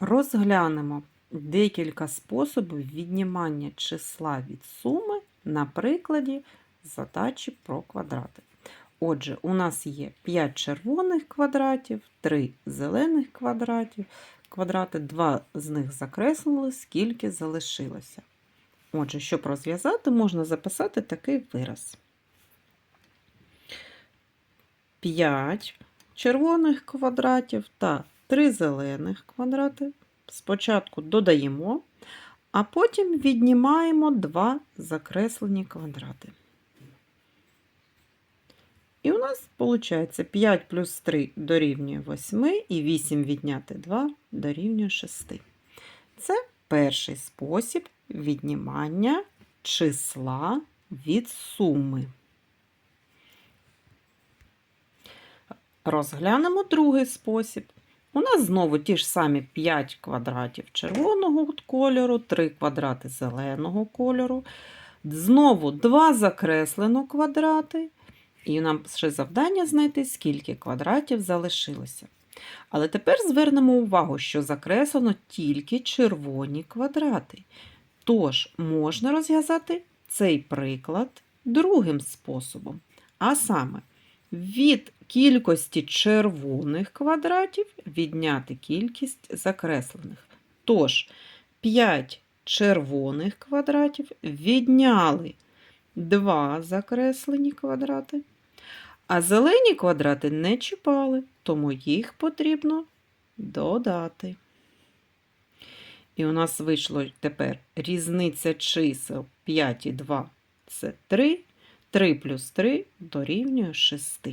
Розглянемо декілька способів віднімання числа від суми на прикладі задачі про квадрати. Отже, у нас є 5 червоних квадратів, 3 зелених квадратів. Квадрати, два з них закреслили, скільки залишилося. Отже, щоб розв'язати, можна записати такий вираз. 5 червоних квадратів та 3 зелених квадрати. Спочатку додаємо, а потім віднімаємо два закреслені квадрати. І у нас виходить 5 плюс 3 дорівнює 8, і 8 відняти 2 дорівнює 6. Це перший спосіб віднімання числа від суми. Розглянемо другий спосіб. У нас знову ті ж самі 5 квадратів червоного кольору, 3 квадрати зеленого кольору. Знову 2 закреслено квадрати. І нам ще завдання знайти, скільки квадратів залишилося. Але тепер звернемо увагу, що закреслено тільки червоні квадрати. Тож можна розв'язати цей приклад другим способом. А саме, від кількості червоних квадратів відняти кількість закреслених. Тож 5 червоних квадратів відняли 2 закреслені квадрати, а зелені квадрати не чіпали, тому їх потрібно додати. І у нас вийшло тепер різниця чисел 5 і 2 це 3. 3 плюс 3 дорівнює 6.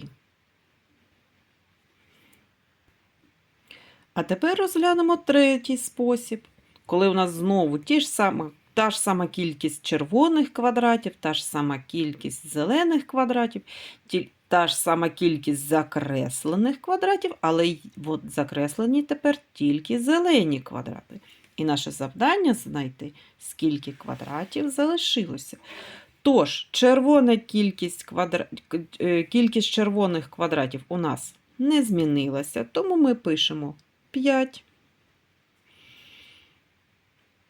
А тепер розглянемо третій спосіб, коли у нас знову ті ж сама, та ж сама кількість червоних квадратів, та ж сама кількість зелених квадратів, ті- та ж сама кількість закреслених квадратів, але от закреслені тепер тільки зелені квадрати. І наше завдання знайти, скільки квадратів залишилося. Тож, червона кількість, квадра... е, кількість червоних квадратів у нас не змінилася, тому ми пишемо 5.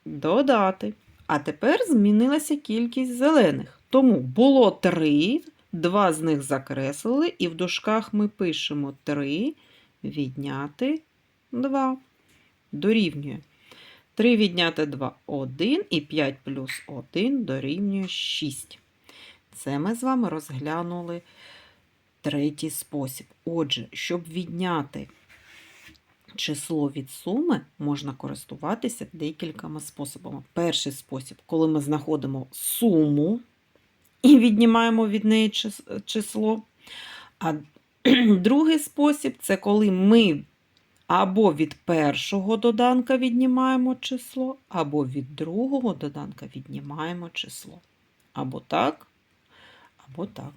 Додати. А тепер змінилася кількість зелених. Тому було 3, два з них закреслили, і в дужках ми пишемо 3 відняти 2. Дорівнює. 3 відняти 2 1 і 5 плюс 1 дорівнює 6. Це ми з вами розглянули третій спосіб. Отже, щоб відняти число від суми, можна користуватися декількома способами. Перший спосіб, коли ми знаходимо суму і віднімаємо від неї число. А другий спосіб це коли ми або від першого доданка віднімаємо число, або від другого доданка віднімаємо число. Або так, або так.